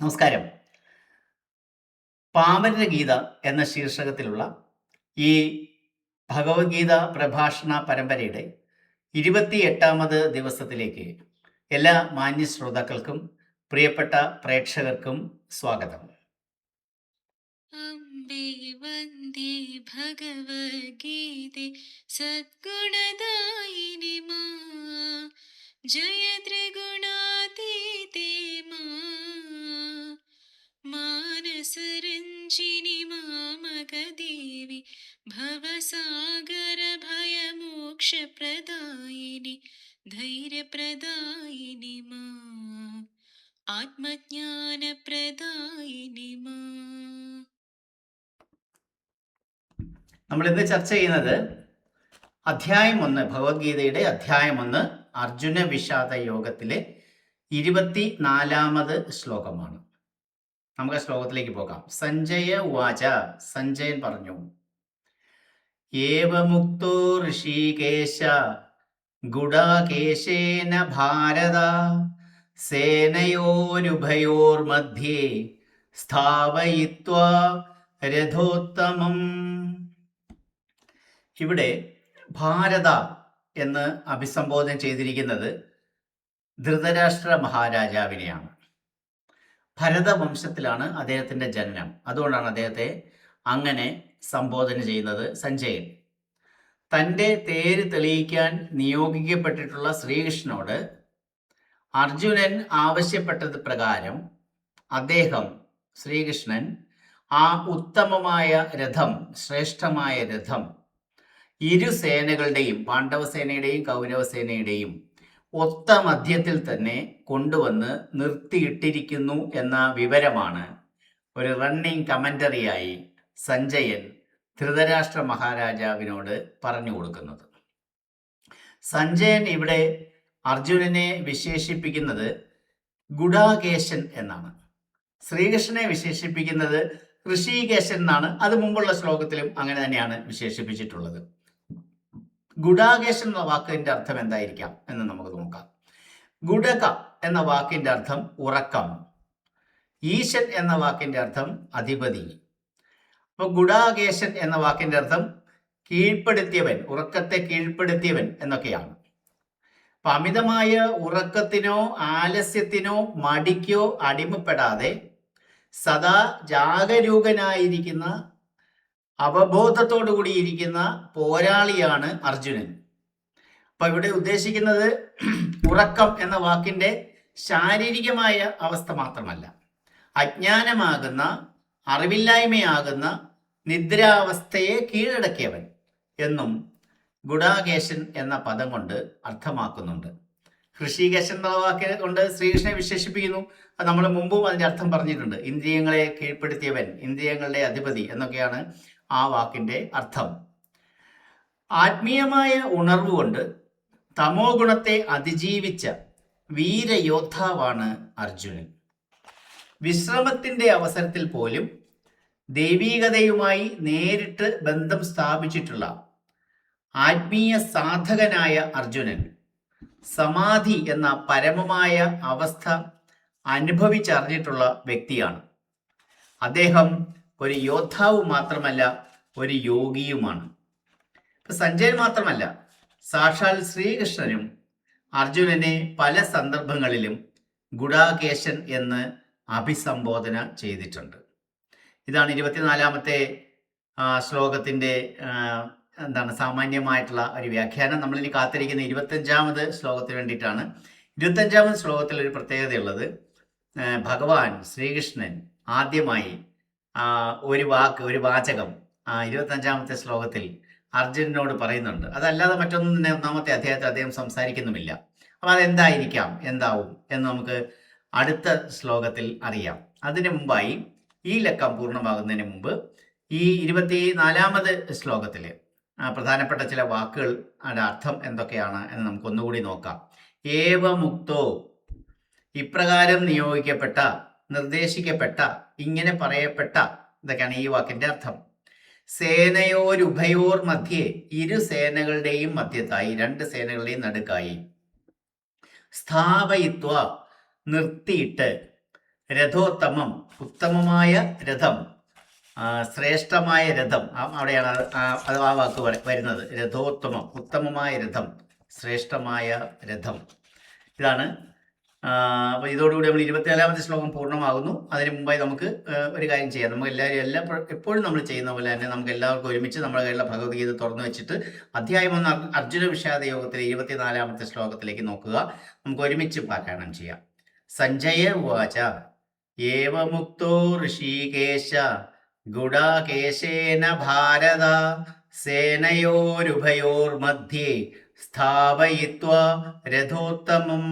നമസ്കാരം. പാമര ഗീത എന്ന ശീർഷകത്തിലുള്ള ഈ ഭഗവത്ഗീത പ്രഭാഷണ പരമ്പരയുടെ ഇരുപത്തി എട്ടാമത് ദിവസത്തിലേക്ക് എല്ലാ മാന്യ ശ്രോതാക്കൾക്കും പ്രിയപ്പെട്ട പ്രേക്ഷകർക്കും സ്വാഗതം. സദ്ഗുണദായിനി മാ ജയ ത്രിഗുണാതീതേ മാ. ഭയമോക്ഷപ്രദായിനി ധൈര്യപ്രദായിനി മാ. ആത്മജ്ഞാനപ്രദായിനി മാ. നമ്മൾ ഇന്ന് ചർച്ച ചെയ്യുന്നത് അധ്യായം ഒന്ന് ഭഗവത്ഗീതയുടെ അധ്യായം ഒന്ന് അർജുന വിഷാദ യോഗത്തിലെ ഇരുപത്തി നാലാമത് ശ്ലോകമാണ്. നമുക്ക് ആ ശ്ലോകത്തിലേക്ക് പോകാം. സഞ്ജയ വാച സഞ്ജയൻ പറഞ്ഞു. ഏവമുക്തോ ഋഷികേശ ഗുഡാകേശേന ഭാരത സേനയോരുഭയോർമധ്യേ സ്ഥാപയിത്വ രഥോത്തമം. ഇവിടെ ഭാരത എന്ന് അഭിസംബോധന ചെയ്തിരിക്കുന്നത് ധൃതരാഷ്ട്ര മഹാരാജാവിനെയാണ്. ഭരതവംശത്തിലാണ് അദ്ദേഹത്തിന്റെ ജനനം. അതുകൊണ്ടാണ് അദ്ദേഹത്തെ അങ്ങനെ സംബോധന ചെയ്യുന്നത് സഞ്ജയൻ. തന്റെ തേര് തെളിയിക്കാൻ നിയോഗിക്കപ്പെട്ടിട്ടുള്ള ശ്രീകൃഷ്ണനോട് അർജുനൻ ആവശ്യപ്പെട്ടത് പ്രകാരം അദ്ദേഹം ശ്രീകൃഷ്ണൻ ആ ഉത്തമമായ രഥം ശ്രേഷ്ഠമായ രഥം ഇരു സേനകളുടെയും പാണ്ഡവസേനയുടെയും കൗരവസേനയുടെയും ഒത്ത മധ്യത്തിൽ തന്നെ കൊണ്ടുവന്ന് നിർത്തിയിട്ടിരിക്കുന്നു എന്ന വിവരമാണ് ഒരു റണ്ണിങ് കമന്ററിയായി സഞ്ജയൻ ധൃതരാഷ്ട്ര മഹാരാജാവിനോട് പറഞ്ഞു കൊടുക്കുന്നത്. സഞ്ജയൻ ഇവിടെ അർജുനനെ വിശേഷിപ്പിക്കുന്നത് ഗുഡാകേശൻ എന്നാണ്. ശ്രീകൃഷ്ണനെ വിശേഷിപ്പിക്കുന്നത് ഋഷികേശൻ എന്നാണ്. അത് മുമ്പുള്ള ശ്ലോകത്തിലും അങ്ങനെ തന്നെയാണ് വിശേഷിപ്പിച്ചിട്ടുള്ളത്. ഗുഡാകേശൻ എന്ന വാക്കിന്റെ അർത്ഥം എന്തായിരിക്കാം എന്ന് നമുക്ക് നോക്കാം. ഗുഡക എന്ന വാക്കിന്റെ അർത്ഥം ഉറക്കം. ഈശൻ എന്ന വാക്കിന്റെ അർത്ഥം അധിപതി. അപ്പൊ ഗുഡാകേശൻ എന്ന വാക്കിന്റെ അർത്ഥം കീഴ്പ്പെടുത്തിയവൻ ഉറക്കത്തെ കീഴ്പ്പെടുത്തിയവൻ എന്നൊക്കെയാണ്. അപ്പൊ അമിതമായ ഉറക്കത്തിനോ ആലസ്യത്തിനോ മടിക്കോ അടിമപ്പെടാതെ സദാ ജാഗരൂകനായിരിക്കുന്ന അവബോധത്തോടു കൂടിയിരിക്കുന്ന പോരാളിയാണ് അർജുനൻ. അപ്പൊ ഇവിടെ ഉദ്ദേശിക്കുന്നത് ഉറക്കം എന്ന വാക്കിന്റെ ശാരീരികമായ അവസ്ഥ മാത്രമല്ല അജ്ഞാനമാകുന്ന അറിവില്ലായ്മയാകുന്ന നിദ്രാവസ്ഥയെ കീഴടക്കിയവൻ എന്നും ഗുഡാകേശൻ എന്ന പദം കൊണ്ട് അർത്ഥമാക്കുന്നുണ്ട്. ഋഷികേശൻ എന്നുള്ള വാക്ക് കൊണ്ട് ശ്രീകൃഷ്ണനെ വിശേഷിപ്പിക്കുന്നു. അത് നമ്മൾ മുമ്പും അതിന്റെ അർത്ഥം പറഞ്ഞിട്ടുണ്ട്. ഇന്ദ്രിയങ്ങളെ കീഴ്പ്പെടുത്തിയവൻ ഇന്ദ്രിയങ്ങളുടെ അധിപതി എന്നൊക്കെയാണ് ആ വാക്കിന്റെ അർത്ഥം. ആത്മീയമായ ഉണർവ് കൊണ്ട് തമോ ഗുണത്തെ അതിജീവിച്ച വീരയോദ്ധാവാണ് അർജുനൻ. വിശ്രമത്തിന്റെ അവസരത്തിൽ പോലും ദൈവീകതയുമായി നേരിട്ട് ബന്ധം സ്ഥാപിച്ചിട്ടുള്ള ആത്മീയ സാധകനായ അർജുനൻ സമാധി എന്ന പരമമായ അവസ്ഥ അനുഭവിച്ചറിഞ്ഞിട്ടുള്ള വ്യക്തിയാണ്. അദ്ദേഹം ഒരു യോദ്ധാവ് മാത്രമല്ല ഒരു യോഗിയുമാണ്. സഞ്ജയൻ മാത്രമല്ല സാക്ഷാൽ ശ്രീകൃഷ്ണനും അർജുനനെ പല സന്ദർഭങ്ങളിലും ഗുഡാകേശൻ എന്ന് അഭിസംബോധന ചെയ്തിട്ടുണ്ട്. ഇതാണ് ഇരുപത്തിനാലാമത്തെ ശ്ലോകത്തിന്റെ എന്താണ് സാമാന്യമായിട്ടുള്ള ഒരു വ്യാഖ്യാനം. നമ്മളിനി കാത്തിരിക്കുന്ന ഇരുപത്തഞ്ചാമത് ശ്ലോകത്തിന് വേണ്ടിയിട്ടാണ് ഇരുപത്തഞ്ചാമത് ശ്ലോകത്തിൽ ഒരു പ്രത്യേകതയുള്ളത്. ഭഗവാൻ ശ്രീകൃഷ്ണൻ ആദ്യമായി ഒരു വാക്ക് ഒരു വാചകം ഇരുപത്തഞ്ചാമത്തെ ശ്ലോകത്തിൽ അർജുനനോട് പറയുന്നുണ്ട്. അതല്ലാതെ മറ്റൊന്നും തന്നെ ഒന്നാമത്തെ അദ്ദേഹത്തെ അദ്ദേഹം സംസാരിക്കുന്നുമില്ല. അപ്പം അതെന്തായിരിക്കാം? എന്താവും? എന്ന് നമുക്ക് അടുത്ത ശ്ലോകത്തിൽ അറിയാം. അതിനു മുമ്പായി ഈ ലക്കം പൂർണമാകുന്നതിന് മുമ്പ് ഈ ഇരുപത്തി നാലാമത് ശ്ലോകത്തിൽ പ്രധാനപ്പെട്ട ചില വാക്കുകൾ അർത്ഥം എന്തൊക്കെയാണ് എന്ന് നമുക്ക് ഒന്നുകൂടി നോക്കാം. ഏവമുക്തോ ഇപ്രകാരം നിയോഗിക്കപ്പെട്ട നിർദ്ദേശിക്കപ്പെട്ട ഇങ്ങനെ പറയപ്പെട്ട ഇതൊക്കെയാണ് ഈ വാക്കിന്റെ അർത്ഥം. സേനയോരുഭയോർ മധ്യേ ഇരു സേനകളുടെയും മധ്യത്തായി രണ്ട് സേനകളുടെയും നടുക്കായി. സ്ഥാപയിത്വ നിർത്തിയിട്ട് രഥോത്തമം ഉത്തമമായ രഥം ശ്രേഷ്ഠമായ രഥം അവിടെയാണ് അത് ആ- വാക്ക് വരുന്നത്. രഥോത്തമം ഉത്തമമായ രഥം ശ്രേഷ്ഠമായ രഥം. ഇതാണ് അപ്പോൾ ഇതോടുകൂടി നമ്മൾ ഇരുപത്തിനാലാമത്തെ ശ്ലോകം പൂർണമാകുന്നു. അതിന് മുമ്പായി നമുക്ക് ഒരു കാര്യം ചെയ്യാം. നമുക്ക് എല്ലാവരും എല്ലാ എപ്പോഴും നമ്മൾ ചെയ്യുന്ന പോലെ തന്നെ നമുക്ക് എല്ലാവർക്കും ഒരുമിച്ച് നമ്മുടെ കയ്യിലുള്ള ഭഗവത്ഗീത തുറന്നു വെച്ചിട്ട് അധ്യായം ഒന്ന് അർ- അർജുന വിഷാദ യോഗത്തിലെ ഇരുപത്തിനാലാമത്തെ ശ്ലോകത്തിലേക്ക് നോക്കുക. നമുക്ക് ഒരുമിച്ച് പാരായണം ചെയ്യാം. സഞ്ജയ ഉവാച. ഏവമുക്തോ ഋഷികേശ ഗുഡാകേശേന ഭാരത സേനയോരുഭയോർമധ്യേ സ്ഥാപയിത്വ രഥോത്തമം.